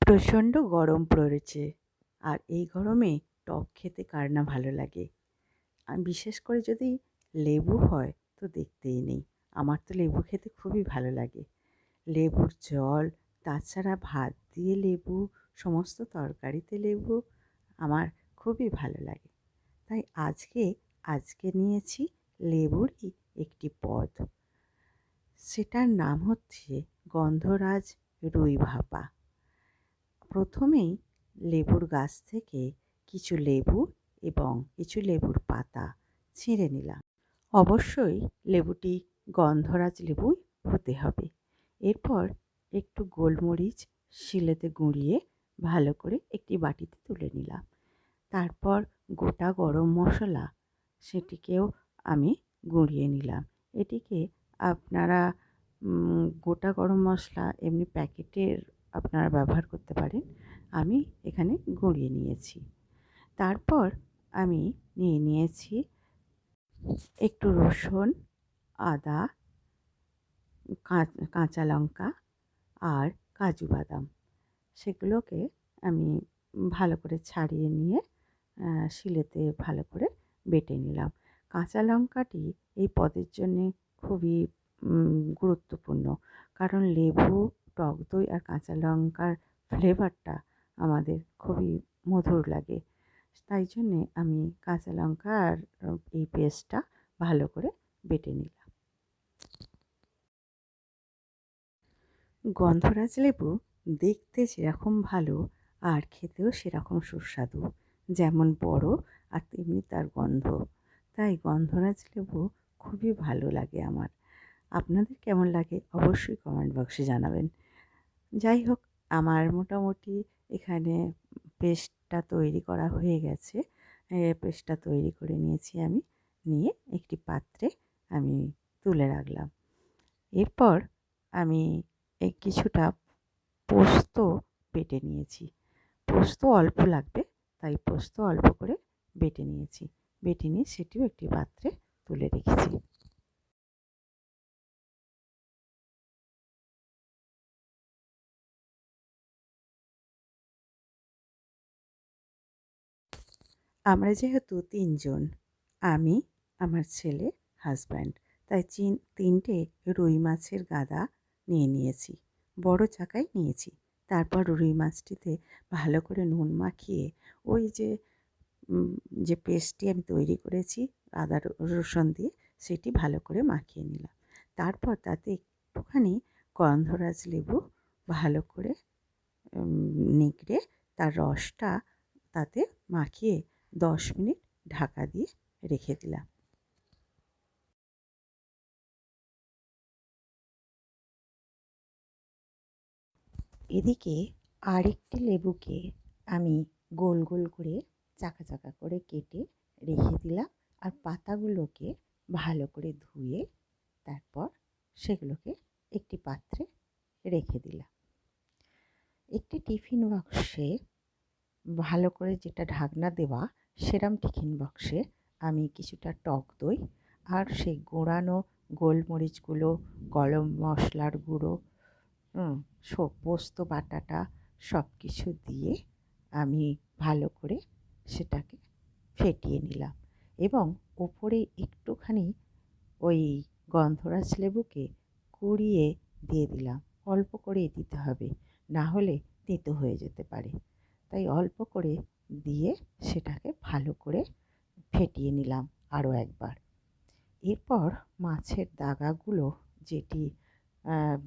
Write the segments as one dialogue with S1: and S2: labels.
S1: প্রচণ্ড গরম পড়েছে। আর এই গরমে টক খেতে কার না ভালো লাগে? আর বিশেষ করে যদি লেবু হয়, তো দেখতেই নেই। আমার তো লেবু খেতে খুবই ভালো লাগে। লেবুর জল, তাছাড়া ভাত দিয়ে লেবু, সমস্ত তরকারিতে লেবু আমার খুবই ভালো লাগে। তাই আজকে আজকে নিয়েছি লেবুরই একটি পদ। সেটার নাম হচ্ছে গন্ধরাজ রুই ভাপা প্রথমেই লেবুর গাছ থেকে কিছু লেবু এবং কিছু লেবুর পাতা ছিঁড়ে নিলাম। অবশ্যই লেবুটি গন্ধরাজ লেবুই হতে হবে। এরপর একটু গোলমরিচ শিলেতে গুঁড়িয়ে ভালো করে একটি বাটিতে তুলে নিলাম। তারপর গোটা গরম মশলা সেটিকেও আমি গুঁড়িয়ে নিলাম। এটিকে আপনারা গোটা গরম মশলা এমনি প্যাকেটের আপনারা ব্যবহার করতে পারেন, আমি এখানে গুঁড়িয়ে নিয়েছি। তারপর আমি নিয়ে নিয়েছি একটু রসুন, আদা কাঁচা লঙ্কা আর কাজু বাদাম। সেগুলোকে আমি ভালো করে ছাড়িয়ে নিয়ে শিলেতে ভালো করে বেটে নিলাম। কাঁচা লঙ্কাটি এই পদের জন্যে খুবই গুরুত্বপূর্ণ। কারণ লেবু টক দই আর কাঁচা লঙ্কার ফ্লেভারটা আমাদের খুবই মধুর লাগে। তাই জন্যে আমি কাঁচা লঙ্কা আর এই পেস্টটা ভালো করে বেটে নিলাম। গন্ধরাজ লেবু দেখতে যেরকম ভালো আর খেতেও সেরকম সুস্বাদু, যেমন বড় আর তেমনি তার গন্ধ। তাই গন্ধরাজ লেবু খুবই ভালো লাগে আমার। আপনাদের কেমন লাগে অবশ্যই কমেন্ট বক্সে জানাবেন। যাই হোক, আমার মোটামুটি এখানে পেস্টটা তৈরি করা হয়ে গেছে। পেস্টটা তৈরি করে নিয়েছি আমি, নিয়ে একটি পাত্রে আমি তুলে রাখলাম। এরপর আমি এই কিছুটা পোস্ত বেটে নিয়েছি। পোস্ত অল্প লাগবে, তাই পোস্ত অল্প করে বেটে নিয়েছি। বেটে নিয়ে সেটিও একটি পাত্রে তুলে রেখেছি। আমরা যেহেতু তিনজন, আমি, আমার ছেলে হাজব্যান্ড তাই চিন, তিনটে রুই মাছের গাদা নিয়ে নিয়েছি, বড় চাকাই নিয়েছি। তারপর রুই মাছটিতে ভালো করে নুন মাখিয়ে ওই যে যে পেস্টটি আমি তৈরি করেছি, আদা রসুন দিয়ে, সেটি ভালো করে মাখিয়ে নিলাম। তারপর তাতে একটুখানি গন্ধরাজ লেবু ভালো করে নিগড়ে তার রসটা তাতে মাখিয়ে দশ মিনিট ঢাকা দিয়ে রেখে দিলাম। এদিকে আরেকটি লেবুকে আমি গোল গোল করে, চাকা চাকা করে কেটে রেখে দিলাম আর পাতাগুলোকে ভালো করে ধুয়ে তারপর সেগুলোকে একটি পাত্রে রেখে দিলাম। একটি টিফিন বক্সে ভালো করে যেটা ঢাকনা দেওয়া সেরাম টিফিন বক্সে আমি কিছুটা টক দই আর সেই গোড়ানো গোলমরিচগুলো, গরম মশলার গুঁড়ো পোস্ত, বাটাটা সব কিছু দিয়ে আমি ভালো করে সেটাকে ফেটিয়ে নিলাম এবং ওপরে একটুখানি ওই গন্ধরাজ লেবুকে কুড়িয়ে দিয়ে দিলাম। অল্প করে দিতে হবে, না হলে তেতো হয়ে যেতে পারে। তাই অল্প করে দিয়ে সেটাকে ভালো করে ফেটিয়ে নিলাম আরও একবার। এরপর মাছের দাগাগুলো যেটি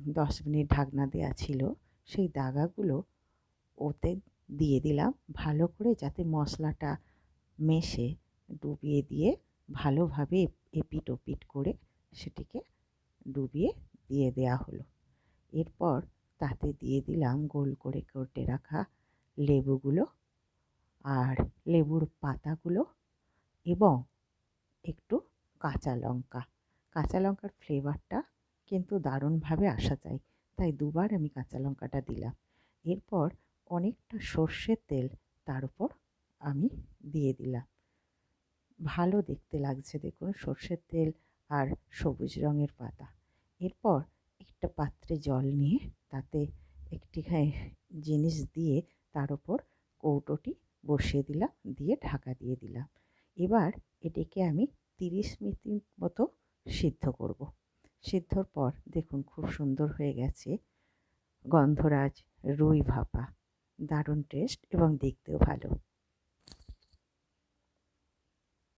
S1: দশ মিনিট ঢাকনা দেওয়া ছিল, সেই দাগাগুলো ওতে দিয়ে দিলাম ভালো করে যাতে মশলাটা মেশে ডুবিয়ে দিয়ে ভালোভাবে এপিট ওপিট করে সেটিকে ডুবিয়ে দিয়ে দেওয়া হলো। এরপর তাতে দিয়ে দিলাম গোল করে কেটে রাখা লেবুগুলো আর লেবুর পাতাগুলো এবং একটু কাঁচা লঙ্কা। কাঁচা লঙ্কার ফ্লেভারটা কিন্তু দারুণভাবে আসা যায়। তাই দুবার আমি কাঁচা লঙ্কাটা দিলাম। এরপর অনেকটা সর্ষের তেল তার উপর আমি দিয়ে দিলাম। ভালো দেখতে লাগছে দেখুন সর্ষের তেল আর সবুজ রঙের পাতা। এরপর একটা পাত্রে জল নিয়ে তাতে একটি জিনিস দিয়ে তার ওপর কৌটোটি বসিয়ে দিলাম, দিয়ে ঢাকা দিয়ে দিলাম। এবার এটিকে আমি তিরিশ মিনিট মতো সিদ্ধ করব। সিদ্ধর পর দেখুন খুব সুন্দর হয়ে গেছে গন্ধরাজ রুই ভাপা। দারুণ টেস্ট এবং দেখতেও ভালো।